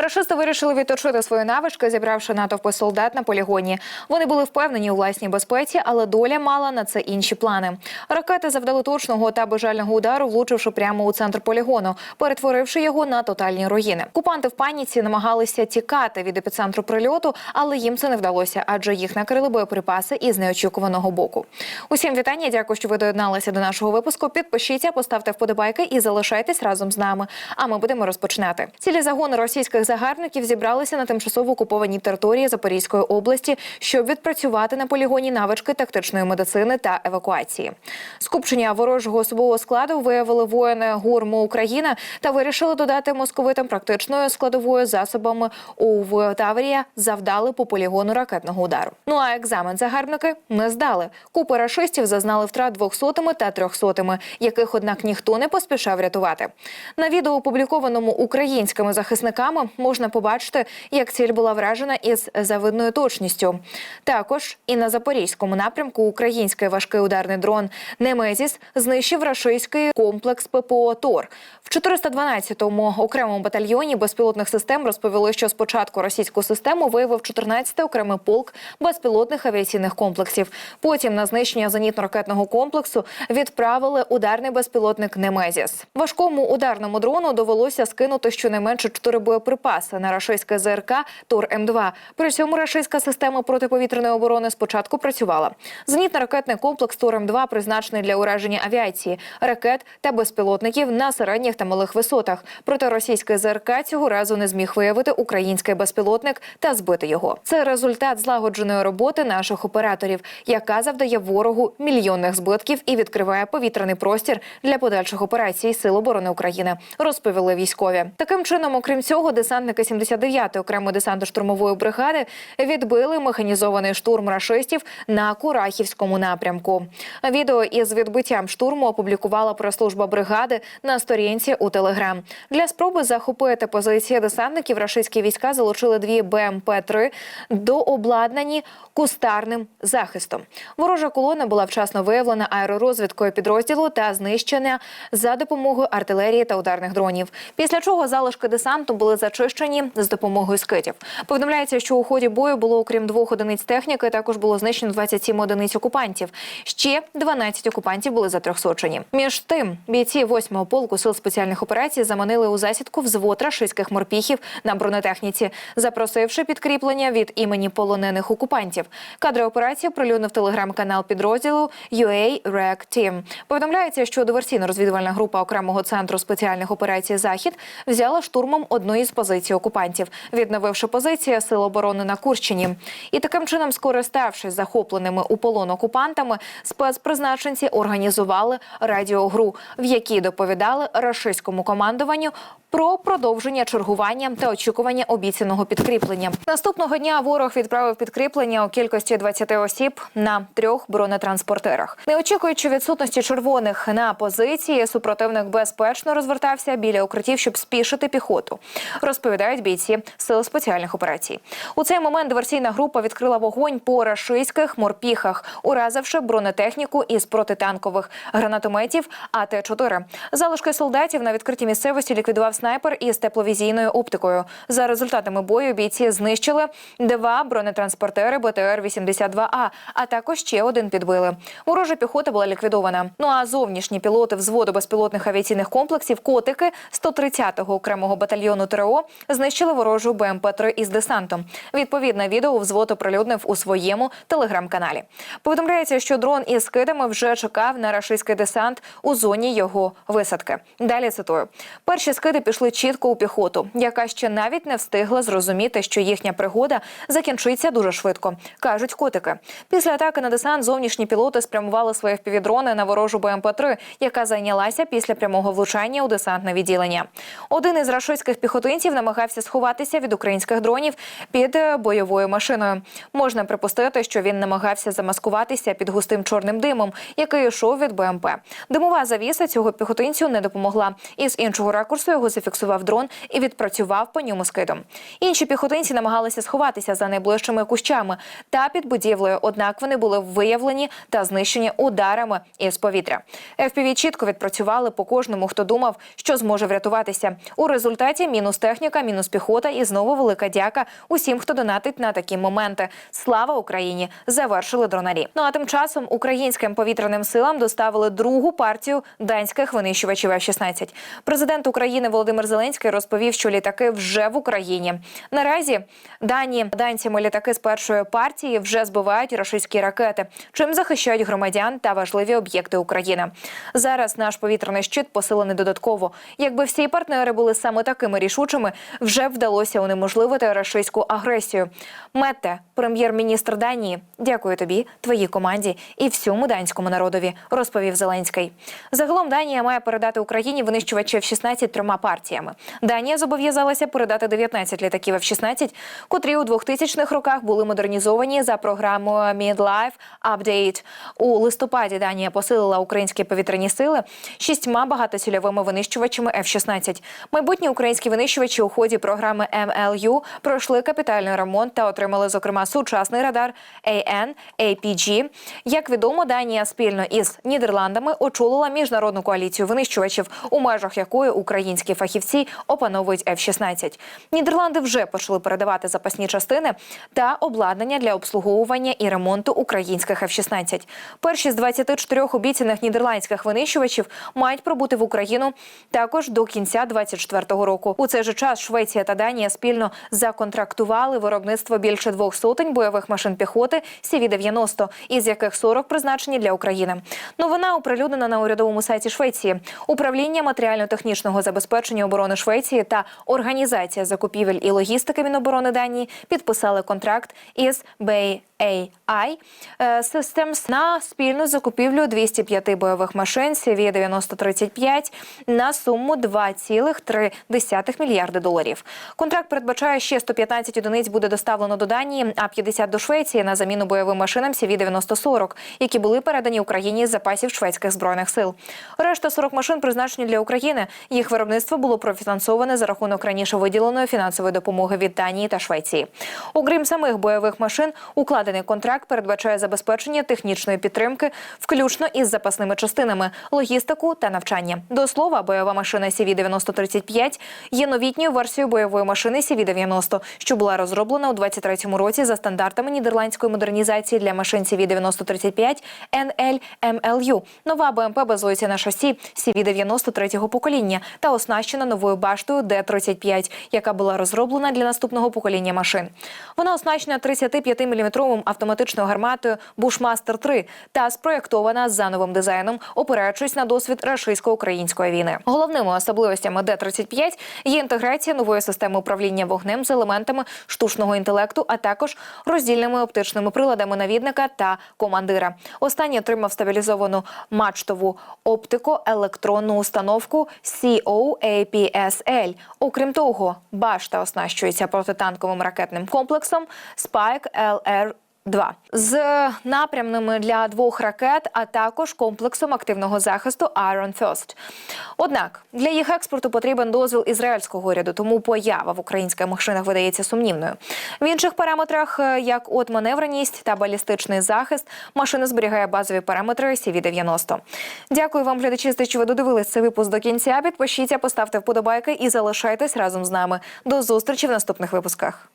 Рашисти вирішили відточити свої навички, зібравши натовпи солдат на полігоні. Вони були впевнені у власній безпеці, але доля мала на це інші плани. Ракети завдали точного та бажального удару, влучивши прямо у центр полігону, перетворивши його на тотальні руїни. Окупанти в паніці намагалися тікати від епіцентру прильоту, але їм це не вдалося, адже їх накрили боєприпаси із неочікуваного боку. Усім вітання. Дякую, що ви доєдналися до нашого випуску. Підпишіться, поставте вподобайки і залишайтесь разом з нами. А ми будемо розпочинати. Цілі загони російських загарбників зібралися на тимчасово окупованій території Запорізької області, щоб відпрацювати на полігоні навички тактичної медицини та евакуації. Скупчення ворожого особового складу виявили воїни ГУРМу Україна та вирішили додати московитам практичною складовою засобами у Таврія завдали по полігону ракетного удару. Ну а екзамен загарбники не здали. Купи рашистів зазнали втрат двохсотими та трьохсотими, яких однак ніхто не поспішав рятувати. На відео, опублікованому українськими захисниками, можна побачити, як ціль була вражена із завидною точністю. Також і на запорізькому напрямку український важкий ударний дрон Немезіс знищив рашистський комплекс ППО Тор. В 412-му окремому батальйоні безпілотних систем розповіли, що спочатку російську систему виявив 14-й окремий полк безпілотних авіаційних комплексів. Потім на знищення зенітно-ракетного комплексу відправили ударний безпілотник Немезіс. Важкому ударному дрону довелося скинути щонайменше чотири боєприпаси на рашистське ЗРК Тор М2. При цьому рашистська система протиповітряної оборони спочатку працювала. Зенітно-ракетний комплекс Тор М2 призначений для ураження авіації, ракет та безпілотників на середніх та малих висотах. Проте російський ЗРК цього разу не зміг виявити український безпілотник та збити його. Це результат злагодженої роботи наших операторів, яка завдає ворогу мільйонних збитків і відкриває повітряний простір для подальших операцій Сил оборони України. Розповіли військові. Таким чином, окрім цього, десантники 79-ї окремої десантно-штурмової бригади відбили механізований штурм рашистів на Курахівському напрямку. Відео із відбиттям штурму опублікувала прес-служба бригади на сторінці у Телеграм. Для спроби захопити позиції десантників рашистські війська залучили дві БМП-3 дообладнані кустарним захистом. Ворожа колона була вчасно виявлена аеророзвідкою підрозділу та знищена за допомогою артилерії та ударних дронів. Після чого залишки десанту були зачищені з допомогою скитів. Повідомляється, що у ході бою було окрім двох одиниць техніки, також було знищено 27 одиниць окупантів. Ще 12 окупантів були затрьохсочені. Між тим, бійці 8-го полку сил спеціальних операцій заманили у засідку взвод рашистських морпіхів на бронетехніці, запросивши підкріплення від імені полонених окупантів. Кадри операції прилюднив телеграм-канал підрозділу UA REC Team. Повідомляється, що диверсійно-розвідувальна група окремого центру спеціальних операцій Захід взяла штурмом одну із позицій окупантів, відновивши позиції сил оборони на Курщині. І таким чином, скориставшись захопленими у полон окупантами, спецпризначенці організували радіогру, в якій доповідали рашистському командуванню про продовження чергування та очікування обіцяного підкріплення. Наступного дня ворог відправив підкріплення у кількості 20 осіб на трьох бронетранспортерах. Не очікуючи відсутності червоних на позиції, супротивник безпечно розвертався біля укриттів, щоб спішити піхоту. Розповідають бійці сил спеціальних операцій. У цей момент диверсійна група відкрила вогонь по рашистських морпіхах, уразивши бронетехніку із протитанкових гранатометів АТ-4. Залишки солдатів на відкритій місцевості ліквідував снайпер із тепловізійною оптикою. За результатами бою бійці знищили два бронетранспортери БТР-82А, а також ще один підбили. Ворожа піхота була ліквідована. Ну а зовнішні пілоти взводу безпілотних авіаційних комплексів котики 130-го окремого батальйону ТРО знищили ворожу БМП-3 із десантом. Відповідне відео взвод оприлюднив у своєму телеграм-каналі. Повідомляється, що дрон із скидами вже чекав на рашистський десант у зоні його висадки. Далі цитую: перші скиди пішли чітко у піхоту, яка ще навіть не встигла зрозуміти, що їхня пригода закінчиться дуже швидко, кажуть котики. Після атаки на десант зовнішні пілоти спрямували свої впівдрони на ворожу БМП-3, яка зайнялася після прямого влучання у десантне відділення. Один із рашистських піхотинців намагався сховатися від українських дронів під е, бойовою машиною. Можна припустити, що він намагався замаскуватися під густим чорним димом, який йшов від БМП. Димова завіса цього піхотинцю не допомогла. Із іншого ракурсу його зафіксував дрон і відпрацював по ньому скидом. Інші піхотинці намагалися сховатися за найближчими кущами та під будівлею, однак вони були виявлені та знищені ударами із повітря. FPV чітко відпрацювали по кожному, хто думав, що зможе врятуватися. У результаті мінус техніка, мінус піхота і знову велика дяка усім, хто донатить на такі моменти. Слава Україні! Завершили дронарі. Ну а тим часом українським повітряним силам доставили другу партію данських винищувачів F-16. Президент України Володимир Зеленський розповів, що літаки вже в Україні. Наразі дані данцями літаки з першої партії вже збивають рашистські ракети, чим захищають громадян та важливі об'єкти України. Зараз наш повітряний щит посилений додатково. Якби всі партнери були саме такими рішучими, вже вдалося унеможливити рашистську агресію. Мете, прем'єр-міністр Данії, дякую тобі, твоїй команді і всьому данському народові, розповів Зеленський. Загалом Данія має передати Україні винищувачі F-16 трьома партіями. Данія зобов'язалася передати 19 літаків F-16, котрі у 2000-х роках були модернізовані за програмою Midlife Update. У листопаді Данія посилила українські повітряні сили шістьма багатоцільовими винищувачами F-16. Майбутні українські винищувачі у ході програми MLU пройшли капітальний ремонт та отримали, зокрема, сучасний радар AN APG. Як відомо, Данія спільно із Нідерландами очолила міжнародну коаліцію винищувачів, у межах якої українські фахівці опановують F-16. Нідерланди вже почали передавати запасні частини та обладнання для обслуговування і ремонту українських F-16. Перші з 24 обіцяних нідерландських винищувачів мають пробути в Україну також до кінця 2024 року. У цей же час Швеція та Данія спільно законтрактували виробництво більше двох сотень бойових машин піхоти CV-90, із яких 40 призначені для України. Новина оприлюднена на урядовому сайті Швеції. Управління матеріально-технічного забезпечення оборони Швеції та організація закупівель і логістики Міноборони Данії підписали контракт із BAE AI Systems на спільну закупівлю 205 бойових машин CV-9035 на суму 2,3 мільярди доларів. Контракт передбачає ще 115 одиниць буде доставлено до Данії, а 50 до Швеції на заміну бойовим машинам CV-9040, які були передані Україні з запасів шведських збройних сил. Решта 40 машин призначені для України. Їх виробництво було профінансоване за рахунок раніше виділеної фінансової допомоги від Данії та Швеції. Окрім самих бойових машин, укладений контракт передбачає забезпечення технічної підтримки, включно із запасними частинами, логістику та навчання. До слова, бойова машина CV-9035 є новітньою версією бойової машини CV-90, що була розроблена у 23-му році за стандартами нідерландської модернізації для машин CV-9035 NL-MLU. Нова БМП базується на шасі CV-90 третього покоління та оснащена новою баштою D-35, яка була розроблена для наступного покоління машин. Вона оснащена 35-мм автоматичною гарматою Bushmaster 3 та спроєктована за новим дизайном, опираючись на досвід рашистсько-української війни. Головними особливостями Д-35 є інтеграція нової системи управління вогнем з елементами штучного інтелекту, а також роздільними оптичними приладами навідника та командира. Останній отримав стабілізовану мачтову оптико-електронну установку COAPSL. Окрім того, башта оснащується протитанковим ракетним комплексом Spike LR 2 з напрямними для двох ракет, а також комплексом активного захисту Iron First. Однак для їх експорту потрібен дозвіл ізраїльського уряду, тому поява в українських машинах видається сумнівною. В інших параметрах, е, як от маневреність та балістичний захист, машина зберігає базові параметри CV-90. Дякую вам, глядачі, що ви додивились цей випуск до кінця. Підпишіться, поставте вподобайки і залишайтесь разом з нами. До зустрічі в наступних випусках.